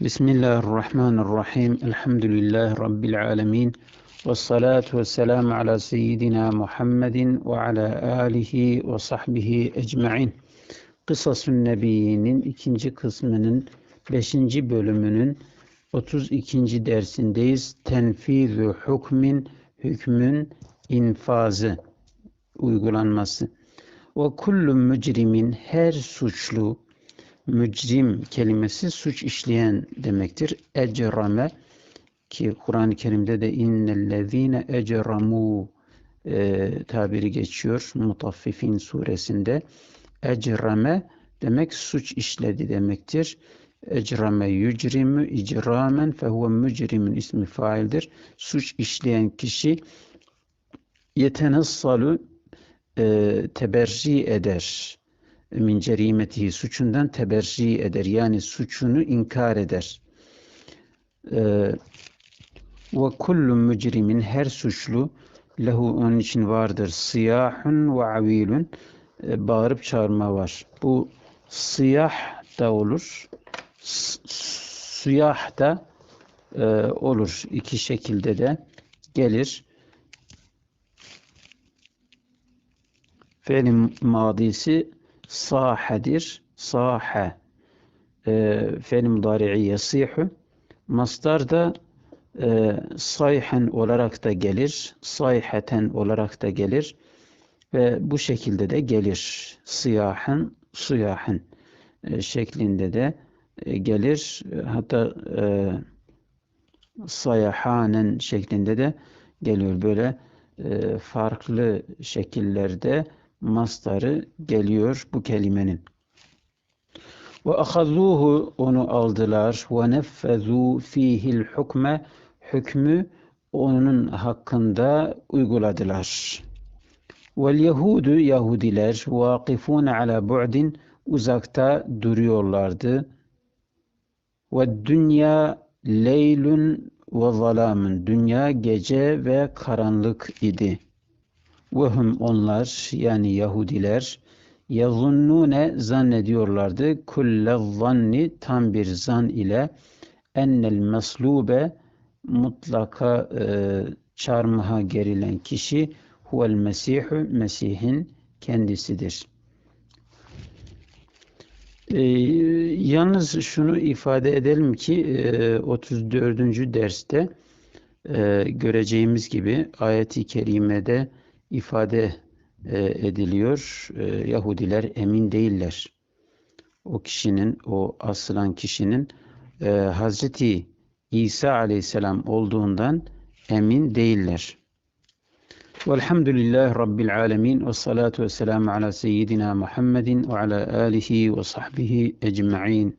Bismillahirrahmanirrahim. Elhamdülillahi Rabbil alemin. Ve salatu ve selamu ala seyyidina Muhammedin ve ala alihi ve sahbihi ecma'in. Kısasun Nebiyyinin ikinci kısmının beşinci bölümünün 32. dersindeyiz. Tenfizü hükmin, hükmün infazı, uygulanması. Ve kullu mücrimin her suçlu, mücrim kelimesi suç işleyen demektir. Ecrame ki Kur'an-ı Kerim'de de innellezine ecramu e, tabiri geçiyor Mutaffifin suresinde. Ecrame demek suç işledi demektir. Ecrame yücrimu icramen fehuve mücrimin ismi faildir. Suç işleyen kişi yetenassalu e, teberri eder min cerimetihi suçundan teberri eder. Yani suçunu inkar eder. Ee, ve kullu mücrimin her suçlu lehu onun için vardır. Siyahun ve avilun ee, bağırıp çağırma var. Bu siyah da olur. Siyah da e, olur. İki şekilde de gelir. Fe'lin madisi sahedir. Sahe e, fe'l mudari'i yasihu. Mastar da e, sayhen olarak da gelir. Sayheten olarak da gelir. Ve bu şekilde de gelir. Siyahen, suyahen e, şeklinde de e, gelir. Hatta e, sayahanen şeklinde de geliyor. Böyle e, farklı şekillerde mastarı geliyor bu kelimenin. Ve ahazuhu onu aldılar ve neffezu fihil hukme hükmü onun hakkında uyguladılar. Vel Yahudu Yahudiler vakifun ala bu'din uzakta duruyorlardı. Ve dünya leylun ve zalamun dünya gece ve karanlık idi. Ve hum onlar yani Yahudiler yazunnune zannediyorlardı kulle zanni tam bir zan ile ennel meslube mutlaka e, çarmıha gerilen kişi huvel mesihu Mesih'in kendisidir. E, yalnız şunu ifade edelim ki e, 34. derste e, göreceğimiz gibi ayeti kerimede ifade e, ediliyor. E, Yahudiler emin değiller. O kişinin, o asılan kişinin e, Hazreti İsa aleyhisselam olduğundan emin değiller. Velhamdülillahi Rabbil alemin ve salatu ve selamu ala seyyidina Muhammedin ve ala alihi ve sahbihi ecma'in.